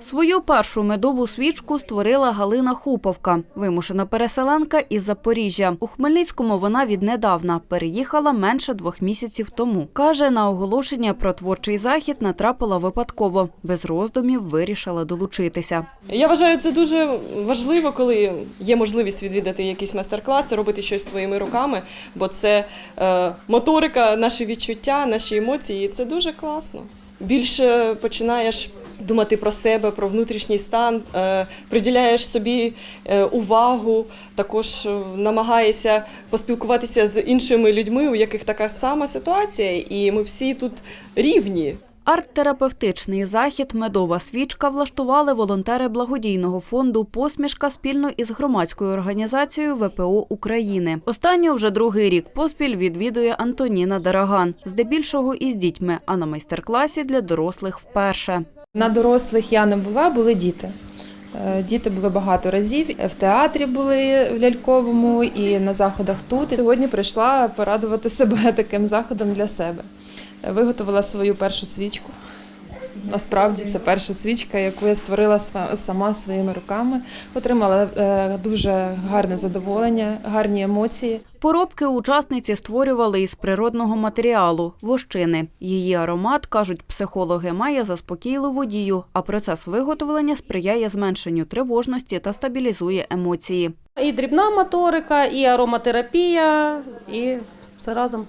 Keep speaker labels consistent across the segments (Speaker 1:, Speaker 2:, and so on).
Speaker 1: Свою першу медову свічку створила Галина Хуповка, вимушена переселенка із Запоріжжя. У Хмельницькому вона віднедавна переїхала менше двох місяців тому. Каже, на оголошення про творчий захід натрапила випадково. Без роздумів вирішила долучитися.
Speaker 2: Я вважаю, це дуже важливо, коли є можливість відвідати якісь майстер-класи, робити щось своїми руками, бо це е, моторика, наші відчуття, наші емоції. І це дуже класно. Більше починаєш думати про себе, про внутрішній стан, е, приділяєш собі е, увагу, також е, намагаєшся поспілкуватися з іншими людьми, у яких така сама ситуація, і ми всі тут рівні.
Speaker 1: Арт-терапевтичний захід Медова свічка влаштували волонтери благодійного фонду Посмішка спільно із громадською організацією ВПО України. Останню вже другий рік поспіль відвідує Антоніна Дараган, здебільшого із дітьми, а на майстер-класі для дорослих вперше.
Speaker 3: На дорослих я не була, були діти. Е, Діти були багато разів. В театрі були в ляльковому і на заходах тут. Сьогодні прийшла порадувати себе таким заходом для себе. Виготовила свою першу свічку. Насправді це перша свічка, яку я створила сама своїми руками. Отримала е, дуже гарне задоволення, гарні емоції.
Speaker 1: Поробки учасниці створювали із природного матеріалу – вощини. Її аромат, кажуть психологи, має заспокійливу дію, а процес виготовлення сприяє зменшенню тривожності та стабілізує емоції.
Speaker 4: І дрібна моторика, і ароматерапія, і все разом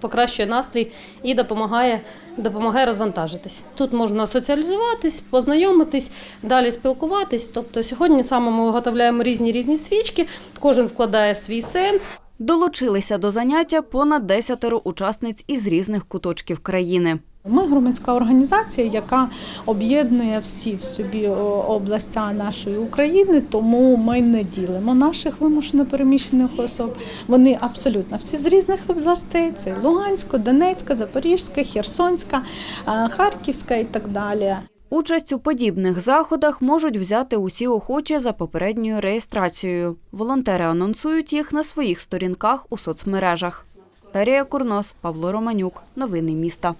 Speaker 4: покращує настрій і допомагає, допомагає розвантажитись. Тут можна соціалізуватись, познайомитись, далі спілкуватись. Тобто сьогодні саме ми виготовляємо різні різні свічки, кожен вкладає свій сенс.
Speaker 1: Долучилися до заняття понад десятеро учасниць із різних куточків країни.
Speaker 5: Ми громадська організація, яка об'єднує всі в собі областя нашої України, тому ми не ділимо наших вимушено переміщених особ. Вони абсолютно всі з різних областей: це Луганська, Донецька, Запорізька, Херсонська, е, Харківська і так далі.
Speaker 1: Участь у подібних заходах можуть взяти усі охочі за попередньою реєстрацією. Волонтери анонсують їх на своїх сторінках у соцмережах. Дарія Курнос, Павло Романюк. Новини міста.